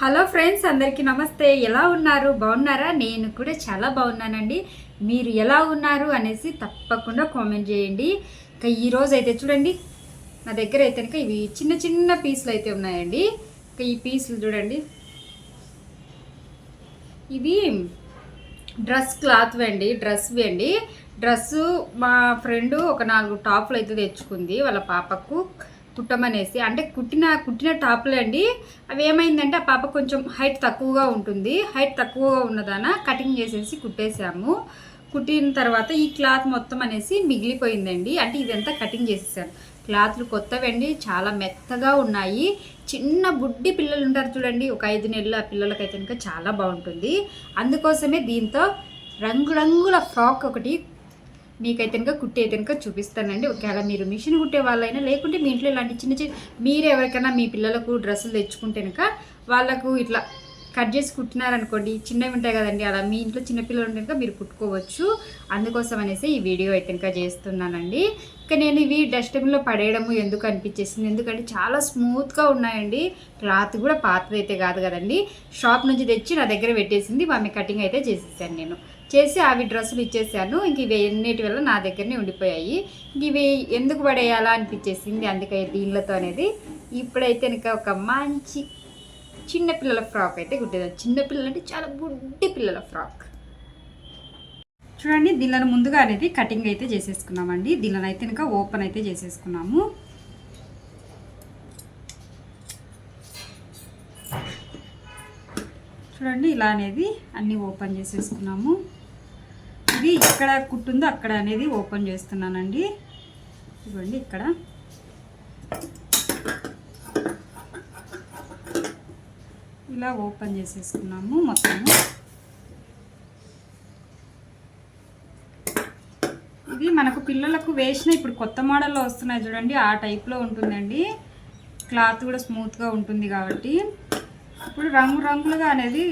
Hello friends అందరికీ నమస్తే. ఎలా ఉన్నారు? బాగున్నారా? నేను కూడా చాలా బాగున్నానండి. మీరు ఎలా ఉన్నారు అనేసి తప్పకుండా కామెంట్ చేయండి. ఇంకా ఈరోజు అయితే చూడండి నా దగ్గర అయితే కనుక ఇవి చిన్న చిన్న పీసులు అయితే ఉన్నాయండి. ఇక ఈ పీసులు చూడండి. ఇవి డ్రెస్ క్లాత్ అండి డ్రెస్వి అండి. డ్రెస్సు మా ఫ్రెండ్ ఒక నాలుగు టాప్లు అయితే తెచ్చుకుంది వాళ్ళ పాపకు. కుట్టమనేసి అంటే కుట్టిన కుట్టిన టాప్లే అండి. అవి ఏమైందంటే ఆ పాప కొంచెం హైట్ తక్కువగా ఉంటుంది. హైట్ తక్కువగా ఉన్నదాన కటింగ్ చేసేసి కుట్టేసాము కుట్టిన తర్వాత ఈ క్లాత్ మొత్తం అనేసి మిగిలిపోయిందండి. అంటే ఇదంతా కటింగ్ చేసేసాను. క్లాత్లు కొత్తవండి చాలా మెత్తగా ఉన్నాయి. చిన్న బుడ్డి పిల్లలు ఉంటారు చూడండి ఒక ఐదు నెలలు ఆ పిల్లలకైతే కనుక చాలా బాగుంటుంది. అందుకోసమే దీంతో రంగురంగుల ఫ్రాక్ ఒకటి మీకైతే కనుక కుట్టే కనుక చూపిస్తానండి. ఒకవేళ మీరు మిషన్ కుట్టే వాళ్ళైనా లేకుంటే మీ ఇంట్లో ఇలాంటి చిన్న చిన్న మీరు ఎవరికైనా మీ పిల్లలకు డ్రెస్సులు తెచ్చుకుంటే కనుక వాళ్ళకు ఇట్లా కట్ చేసి కుట్టినారనుకోండి చిన్నవి ఉంటాయి కదండి అలా మీ ఇంట్లో చిన్నపిల్లలు ఉంటే కనుక మీరు కుట్టుకోవచ్చు. అందుకోసం అనేసి ఈ వీడియో అయితే కనుక చేస్తున్నానండి. ఇక నేను ఇవి డస్ట్బిన్లో పడేయడము ఎందుకు అనిపించేసింది? ఎందుకంటే చాలా స్మూత్గా ఉన్నాయండి. క్లాత్ కూడా పాతదైతే కాదు కదండి. షాప్ నుంచి తెచ్చి నా దగ్గర పెట్టేసింది మమ్మీ కటింగ్ అయితే చేసేసాను నేను. చేసి అవి డ్రెస్సులు ఇచ్చేసాను. ఇంక ఇవి ఎన్నిటి వల్ల నా దగ్గరనే ఉండిపోయాయి. ఇంక ఇవి ఎందుకు పడేయాలా అనిపించేసింది. అందుకే దీనిలతో అనేది ఇప్పుడైతే ఇంకా ఒక మంచి చిన్న పిల్లల ఫ్రాక్ అయితే కుట్టేది చిన్నపిల్లలు అంటే చాలా బుడ్డి పిల్లల ఫ్రాక్. చూడండి దీనిలో ముందుగా అనేది కటింగ్ అయితే చేసేసుకున్నామండి. దీనిలో అయితే ఇంకా ఓపెన్ అయితే చేసేసుకున్నాము. చూడండి ఇలా అనేది అన్నీ ఓపెన్ చేసేసుకున్నాము. ఇది ఇక్కడ కుట్టుందో అక్కడ అనేది ఓపెన్ చేస్తున్నానండి. ఇవ్వండి ఇక్కడ. ఇలా ఓపెన్ చేసేసుకున్నాము మొత్తము. ఇది మనకు పిల్లలకు వేసిన ఇప్పుడు కొత్త మోడల్లో వస్తున్నాయి చూడండి ఆ టైప్లో ఉంటుందండి. క్లాత్ కూడా స్మూత్గా ఉంటుంది కాబట్టి. ఇప్పుడు రంగు రంగులుగా అనేది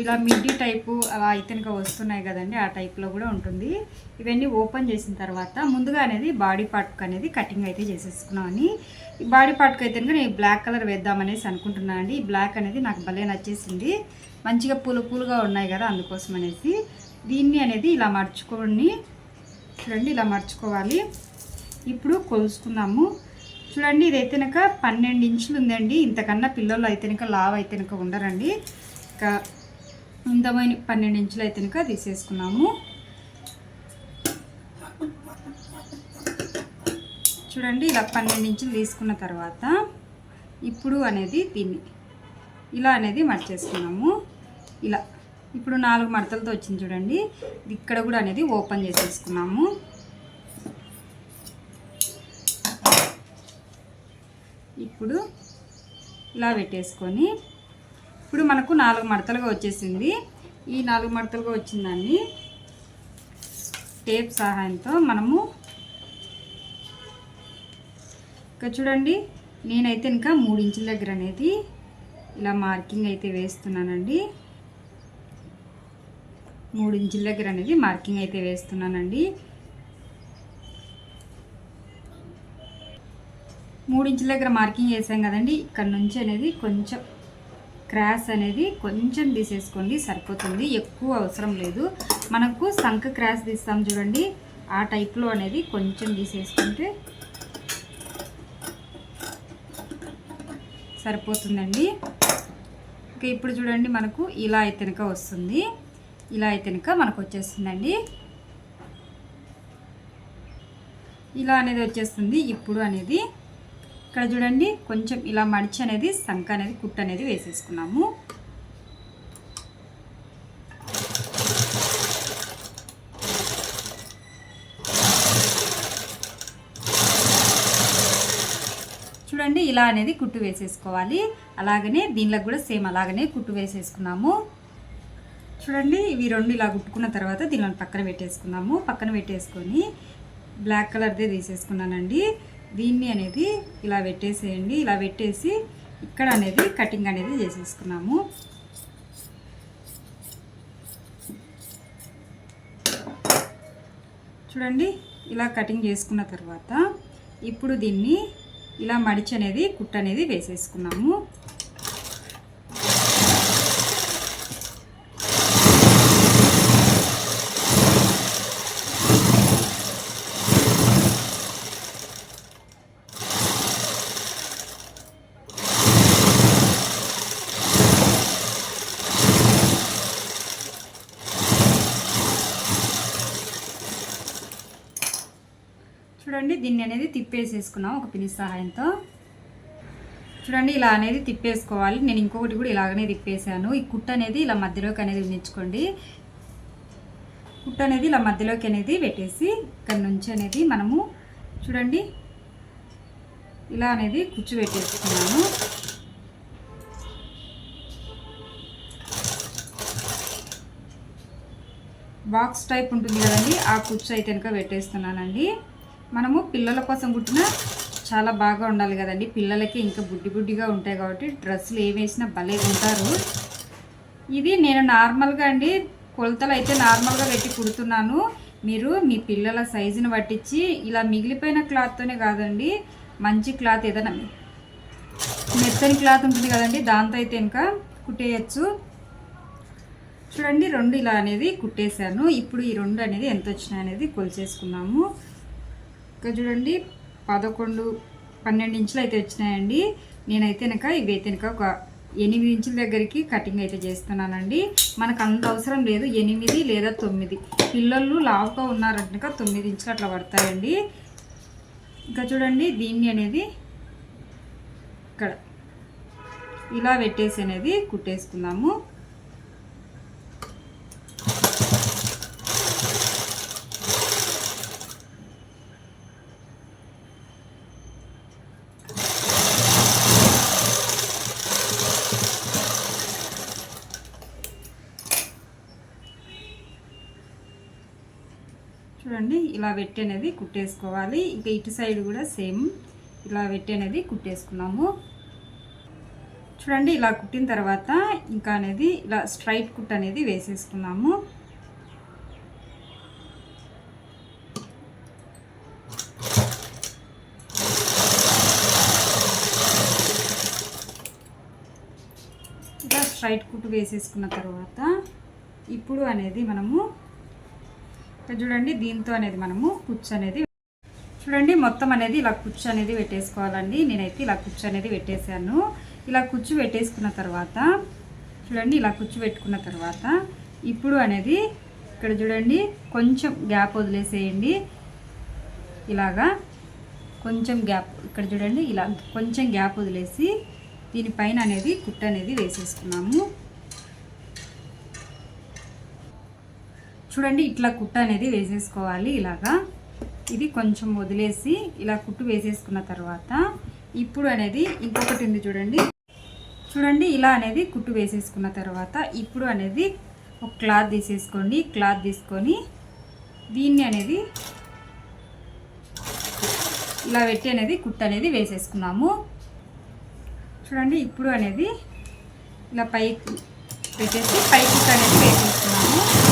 ఇలా మిడ్డీ టైపు అలా అయితే వస్తున్నాయి కదండి ఆ టైప్లో కూడా ఉంటుంది. ఇవన్నీ ఓపెన్ చేసిన తర్వాత ముందుగా అనేది బాడీ పార్ట్కి అనేది కటింగ్ అయితే చేసేసుకున్నామని ఈ బాడీ పార్ట్కి అయితే నేను బ్లాక్ కలర్ వేద్దామనేసి అనుకుంటున్నాను అండి. ఈ బ్లాక్ అనేది నాకు భలే నచ్చేసింది. మంచిగా పూలు పూలుగా ఉన్నాయి కదా అందుకోసం అనేసి. దీన్ని అనేది ఇలా మర్చుకొని చూడండి ఇలా మర్చుకోవాలి ఇప్పుడు కొలుసుకుందాము. చూడండి ఇది అయితే పన్నెండు ఇంచులు ఉందండి. ఇంతకన్నా పిల్లలు అయితే లావ్ అయితే ఉండరండి. ఇంకా ఇంతమైన పన్నెండు ఇంచులు అయితే కనుక తీసేసుకున్నాము. చూడండి ఇలా పన్నెండు ఇంచులు తీసుకున్న తర్వాత ఇప్పుడు అనేది దీన్ని ఇలా అనేది మడిచేసుకున్నాము. ఇలా ఇప్పుడు నాలుగు మడతలతో వచ్చింది చూడండి. ఇక్కడ కూడా అనేది ఓపెన్ చేసేసుకున్నాము. ఇప్పుడు ఇలా పెట్టేసుకొని ఇప్పుడు మనకు నాలుగు మడతలుగా వచ్చేసింది. ఈ నాలుగు మడతలుగా వచ్చిందాన్ని టేప్ సహాయంతో మనము ఇంకా చూడండి నేనైతే ఇంకా మూడు ఇంచుల దగ్గర అనేది ఇలా మార్కింగ్ అయితే వేస్తున్నానండి. మూడు ఇంచుల దగ్గర అనేది మార్కింగ్ అయితే వేస్తున్నానండి. మూడు ఇంచుల దగ్గర మార్కింగ్ వేసాం కదండి ఇక్కడ నుంచి అనేది కొంచెం క్రాస్ అనేది కొంచెం తీసేసుకోండి సరిపోతుంది. ఎక్కువ అవసరం లేదు. మనకు సంఖ క్రాస్ తీస్తాం చూడండి. ఆ టైప్లో అనేది కొంచెం తీసేసుకుంటే సరిపోతుందండి. ఇంకా ఇప్పుడు చూడండి మనకు ఇలా అయితేనక వస్తుంది. ఇలా అయితేనక మనకు వచ్చేస్తుందండి. ఇలా అనేది వచ్చేస్తుంది. ఇప్పుడు అనేది ఇక్కడ చూడండి కొంచెం ఇలా మడిచి అనేది సంక అనేది కుట్టు అనేది వేసేసుకున్నాము. చూడండి ఇలా అనేది కుట్టు వేసేసుకోవాలి. అలాగనే దీనిలో కూడా సేమ్ అలాగనే కుట్టు వేసేసుకున్నాము. చూడండి ఇవి రెండు ఇలా కుట్టుకున్న తర్వాత దీనిలో పక్కన పెట్టేసుకున్నాము. పక్కన పెట్టేసుకొని బ్లాక్ కలర్దే తీసేసుకున్నానండి. దీన్ని అనేది ఇలా పెట్టేసేయండి. ఇలా పెట్టేసి ఇక్కడ అనేది కటింగ్ అనేది చేసేసుకున్నాము. చూడండి ఇలా కటింగ్ చేసుకున్న తర్వాత ఇప్పుడు దీన్ని ఇలా మడిచి అనేది కుట్ట అనేది వేసేసుకున్నాము. చూడండి దీన్ని అనేది తిప్పేసేసుకున్నాం ఒక పిని సహాయంతో. చూడండి ఇలా అనేది తిప్పేసుకోవాలి. నేను ఇంకొకటి కూడా ఇలాగనే తిప్పేసాను ఈ కుట్ట అనేది ఇలా మధ్యలోకి అనేది ఉంచుకోండి. కుట్ట అనేది ఇలా మధ్యలోకి అనేది పెట్టేసి ఇక్కడ నుంచి అనేది మనము చూడండి ఇలా అనేది కుచ్చు పెట్టేసుకున్నాము బాక్స్ టైప్ ఉంటుంది కదండి ఆ కుచ్చు అయితే కనుక పెట్టేస్తున్నానండి. మనము పిల్లల కోసం కుట్టిన చాలా బాగా ఉండాలి కదండి. పిల్లలకి ఇంకా బుడ్డి బుడ్డిగా ఉంటాయి కాబట్టి డ్రెస్సులు ఏ వేసినా భలే ఉంటారు. ఇది నేను నార్మల్గా అండి కొలతలు అయితే నార్మల్గా పెట్టి కుడుతున్నాను. మీరు మీ పిల్లల సైజుని పట్టించి ఇలా మిగిలిపోయిన క్లాత్తోనే కాదండి మంచి క్లాత్ ఏదైనా మెత్తని క్లాత్ ఉంటుంది కదండి దాంతో అయితే ఇంకా కుట్టేయచ్చు. చూడండి రెండు ఇలా అనేది కుట్టేశాను. ఇప్పుడు ఈ రెండు అనేది ఎంత వచ్చినాయి అనేది కొలిచేసుకున్నాము. ఇంకా చూడండి. పదకొండు పన్నెండు ఇంచులు అయితే వచ్చినాయండి. నేనైతే కనుక ఇవైతే వెనక కనుక ఒక ఎనిమిది ఇంచుల దగ్గరికి కటింగ్ అయితే చేస్తున్నానండి. మనకు అంత అవసరం లేదు. ఎనిమిది లేదా తొమ్మిది. పిల్లలు లావుగా ఉన్నారంటే తొమ్మిది ఇంచులు అట్లా పడతాయండి. ఇంకా చూడండి దీన్ని అనేది ఇక్కడ ఇలా పెట్టేసి అనేది కుట్టేసుకుందాము. చూడండి ఇలా పెట్టి అనేది కుట్టేసుకోవాలి. ఇంకా ఇటు సైడ్ కూడా సేమ్ ఇలా పెట్టి అనేది కుట్టేసుకున్నాము. చూడండి ఇలా కుట్టిన తర్వాత ఇంకా అనేది ఇలా స్ట్రైట్ కుట్ అనేది వేసేసుకున్నాము. ఇలా స్ట్రైట్ కుట్టు వేసేసుకున్న తర్వాత ఇప్పుడు అనేది మనము చూడండి దీంతో అనేది మనము కుచ్చు అనేది చూడండి మొత్తం అనేది ఇలా కుచ్చు అనేది పెట్టేసుకోవాలండి. నేనైతే ఇలా కుచ్చు అనేది పెట్టేశాను. ఇలా కుచ్చు పెట్టేసుకున్న తర్వాత చూడండి ఇలా కుచ్చు పెట్టుకున్న తర్వాత ఇప్పుడు అనేది ఇక్కడ చూడండి కొంచెం గ్యాప్ వదిలేసేయండి. ఇలాగా కొంచెం గ్యాప్ ఇక్కడ చూడండి ఇలా కొంచెం గ్యాప్ వదిలేసి దీనిపైన అనేది కుట్ట అనేది వేసేసుకున్నాము. చూడండి ఇట్లా కుట్ట అనేది వేసేసుకోవాలి ఇలాగా. ఇది కొంచెం వదిలేసి ఇలా కుట్టు వేసేసుకున్న తర్వాత ఇప్పుడు అనేది ఇంకొకటి ఉంది చూడండి. చూడండి ఇలా అనేది కుట్టు వేసేసుకున్న తర్వాత ఇప్పుడు అనేది ఒక క్లాత్ తీసేసుకోండి. క్లాత్ తీసుకొని దీన్ని అనేది ఇలా పెట్టి అనేది కుట్టు అనేది వేసేసుకున్నాము. చూడండి ఇప్పుడు అనేది ఇలా పైకి పెట్టేసి పై కుట్టు అనేది వేసేసుకున్నాము.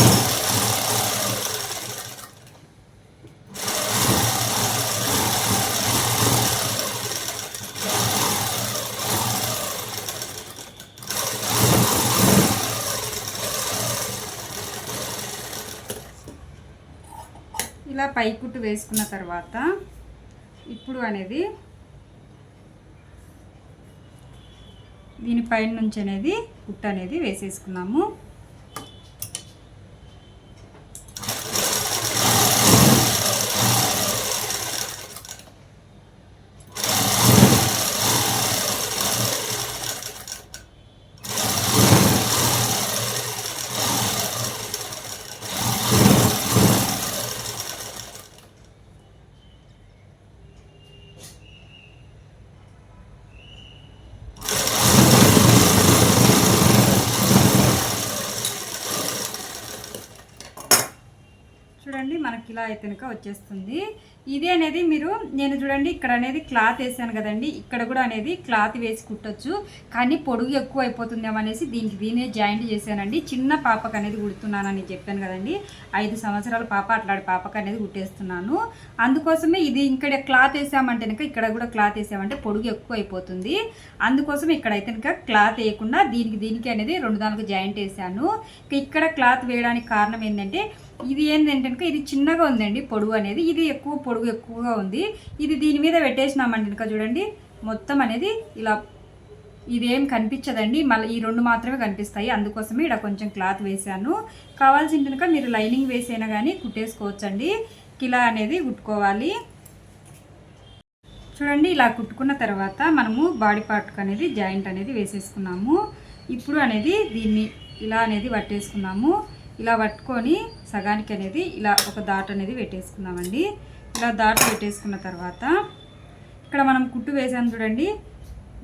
పై పైకుట్టు వేసుకున్న తర్వాత ఇప్పుడు అనేది దీనిపైన నుంచి అనేది కుట్టు అనేది వేసేసుకున్నాము చూడండి మనకి ఇలా అయితే కనుక వచ్చేస్తుంది. ఇది అనేది మీరు నేను చూడండి ఇక్కడ అనేది క్లాత్ వేసాను కదండి. ఇక్కడ కూడా అనేది క్లాత్ వేసి కుట్టచ్చు. కానీ పొడుగు ఎక్కువ అయిపోతుందేమో అనేసి దీనికి దీనే జాయింట్ చేశానండి. చిన్న పాపకు అనేది కుడుతున్నానని చెప్పాను కదండి. ఐదు సంవత్సరాల పాప అట్లాంటి పాపకు అనేది కుట్టేస్తున్నాను. అందుకోసమే ఇది ఇక్కడ క్లాత్ వేసామంటే కనుక ఇక్కడ కూడా క్లాత్ వేసామంటే పొడుగు ఎక్కువ అయిపోతుంది. అందుకోసం ఇక్కడ అయితే కనుక క్లాత్ వేయకుండా దీనికి దీనికి అనేది రెండు దానికి జాయింట్ వేసాను. ఇక్కడ క్లాత్ వేయడానికి కారణం ఏంటంటే ఇది ఏంటంటే ఇది చిన్నగా ఉందండి పొడుగు అనేది. ఇది ఎక్కువ పొడుగు ఎక్కువగా ఉంది. ఇది దీని మీద పెట్టేసినామండి ఇంకా చూడండి. మొత్తం అనేది ఇలా ఇదేం కనిపించదండి. మళ్ళీ ఈ రెండు మాత్రమే కనిపిస్తాయి. అందుకోసమే ఇక్కడ కొంచెం క్లాత్ వేసాను కావాల్సింది కనుక మీరు లైనింగ్ వేసైనా కానీ కుట్టేసుకోవచ్చండి. కిలా అనేది కుట్టుకోవాలి. చూడండి ఇలా కుట్టుకున్న తర్వాత మనము బాడీ పార్ట్కి అనేది జాయింట్ అనేది వేసేసుకున్నాము. ఇప్పుడు అనేది దీన్ని ఇలా అనేది పట్టేసుకున్నాము. ఇలా పట్టుకొని సగానికి అనేది ఇలా ఒక దాట అనేది పెట్టేసుకున్నామండి ఇలా దాట్ పెట్టేసుకున్న తర్వాత ఇక్కడ మనం కుట్టు వేసాం చూడండి.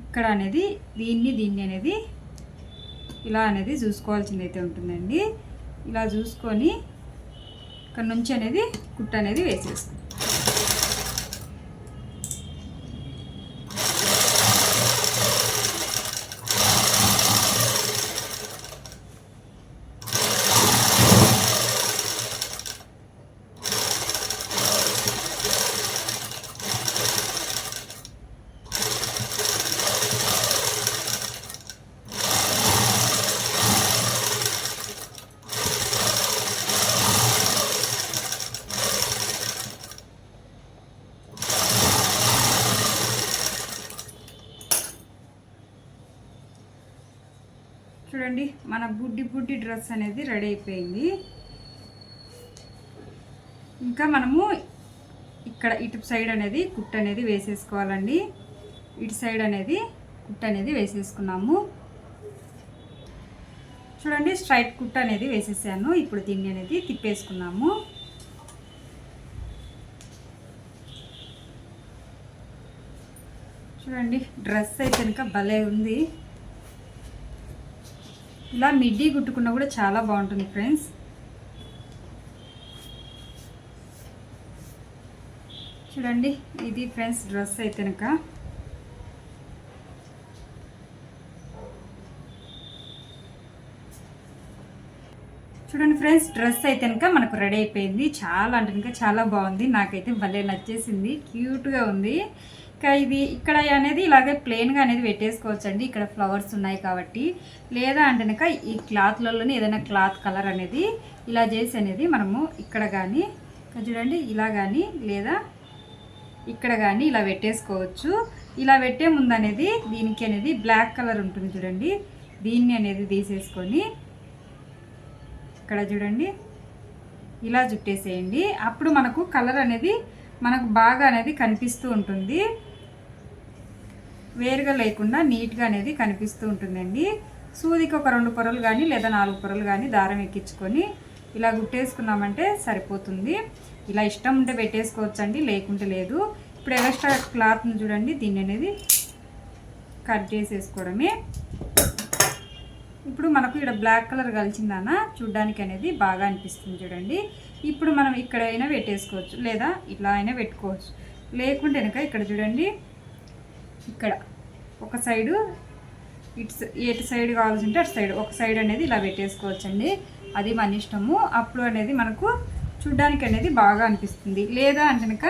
ఇక్కడ అనేది దీన్ని దీన్ని అనేది ఇలా అనేది చూసుకోవాల్సింది అయితే ఉంటుందండి. ఇలా చూసుకొని ఇక్కడ నుంచి అనేది కుట్టు అనేది వేసేస్తాం చూడండి మన బుడ్డి డ్రెస్ అనేది రెడీ అయిపోయింది. ఇంకా మనము ఇక్కడ ఇటు సైడ్ అనేది కుట్ అనేది వేసేసుకోవాలండి. ఇటు సైడ్ అనేది కుట్ అనేది వేసేసుకున్నాము. చూడండి స్ట్రైట్ కుట్ అనేది వేసేసాను. ఇప్పుడు దీన్ని అనేది తిప్పేసుకున్నాము. చూడండి డ్రెస్ అయితే ఇంకా భలే ఉంది. ఇలా మిడ్డీ కుట్టుకున్నా కూడా చాలా బాగుంటుంది ఫ్రెండ్స్. చూడండి ఇది ఫ్రెండ్స్ డ్రెస్ అయితే కనుక చూడండి ఫ్రెండ్స్ డ్రెస్ అయితే కనుక మనకు రెడీ అయిపోయింది. చాలా అంటే కనుక చాలా బాగుంది. నాకైతే భలే నచ్చేసింది. క్యూట్గా ఉంది. ఇంకా ఇది ఇక్కడ అనేది ఇలాగే ప్లెయిన్గా అనేది పెట్టేసుకోవచ్చండి. ఇక్కడ ఫ్లవర్స్ ఉన్నాయి కాబట్టి. లేదా అంటే ఈ క్లాత్లలోనే ఏదైనా క్లాత్ కలర్ అనేది ఇలా చేసి అనేది మనము ఇక్కడ కానీ చూడండి ఇలా కానీ లేదా ఇక్కడ కానీ ఇలా పెట్టేసుకోవచ్చు. ఇలా పెట్టే ముందు అనేది దీనికి అనేది బ్లాక్ కలర్ ఉంటుంది చూడండి. దీన్ని అనేది తీసేసుకొని ఇక్కడ చూడండి. ఇలా చుట్టేసేయండి. అప్పుడు మనకు కలర్ అనేది మనకు బాగా అనేది కనిపిస్తూ ఉంటుంది. వేరుగా లేకుండా నీట్గా అనేది కనిపిస్తూ ఉంటుందండి. సూదికి ఒక రెండు పొరలు కానీ లేదా నాలుగు పొరలు కానీ దారం ఎక్కించుకొని ఇలా గుట్టేసుకున్నామంటే సరిపోతుంది. ఇలా ఇష్టం ఉంటే పెట్టేసుకోవచ్చండి లేకుంటే లేదు. ఇప్పుడు ఎక్స్ట్రా క్లాత్ని చూడండి దీన్ని అనేది కట్ చేసేసుకోవడమే. ఇప్పుడు మనకు ఇక్కడ బ్లాక్ కలర్ కలిసిందానా చూడ్డానికి అనేది బాగా అనిపిస్తుంది చూడండి. ఇప్పుడు మనం ఇక్కడ అయినా పెట్టేసుకోవచ్చు లేదా ఇట్లా అయినా పెట్టుకోవచ్చు. లేకుంటే కనుక ఇక్కడ చూడండి ఇక్కడ. ఒక సైడు ఇటు ఎటు సైడ్ కావాల్సింటే అటు సైడ్ ఒక సైడ్ అనేది ఇలా పెట్టేసుకోవచ్చండి. అది మన ఇష్టము. అప్పుడు అనేది మనకు చూడ్డానికి అనేది బాగా అనిపిస్తుంది. లేదా అంటే కనుక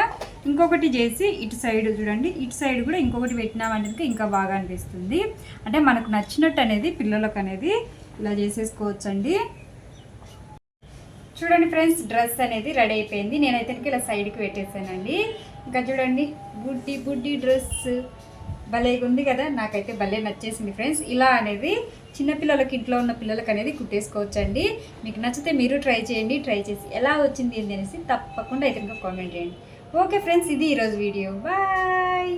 ఇంకొకటి చేసి ఇటు సైడ్ చూడండి. ఇటు సైడ్ కూడా ఇంకొకటి పెట్టినామంటే కనుక ఇంకా బాగా అనిపిస్తుంది. అంటే మనకు నచ్చినట్టు అనేది పిల్లలకు అనేది ఇలా చేసేసుకోవచ్చండి. చూడండి ఫ్రెండ్స్ డ్రెస్ అనేది రెడీ అయిపోయింది. నేనైతే ఇలా సైడ్కి పెట్టేసానండి. ఇంకా చూడండి బుడ్డి బుడ్డి డ్రెస్ భలేగా ఉంది కదా నాకైతే భలే నచ్చేసింది ఫ్రెండ్స్. ఇలా అనేది చిన్నపిల్లలకి ఇంట్లో ఉన్న పిల్లలకి అనేది కుట్టేసుకోవచ్చండి. మీకు నచ్చితే మీరు ట్రై చేయండి ట్రై చేసి ఎలా వచ్చింది ఏంటి అనేసి తప్పకుండా అయితే ఇంకా కామెంట్ చేయండి. ఓకే ఫ్రెండ్స్ ఇది ఈరోజు వీడియో. బాయ్!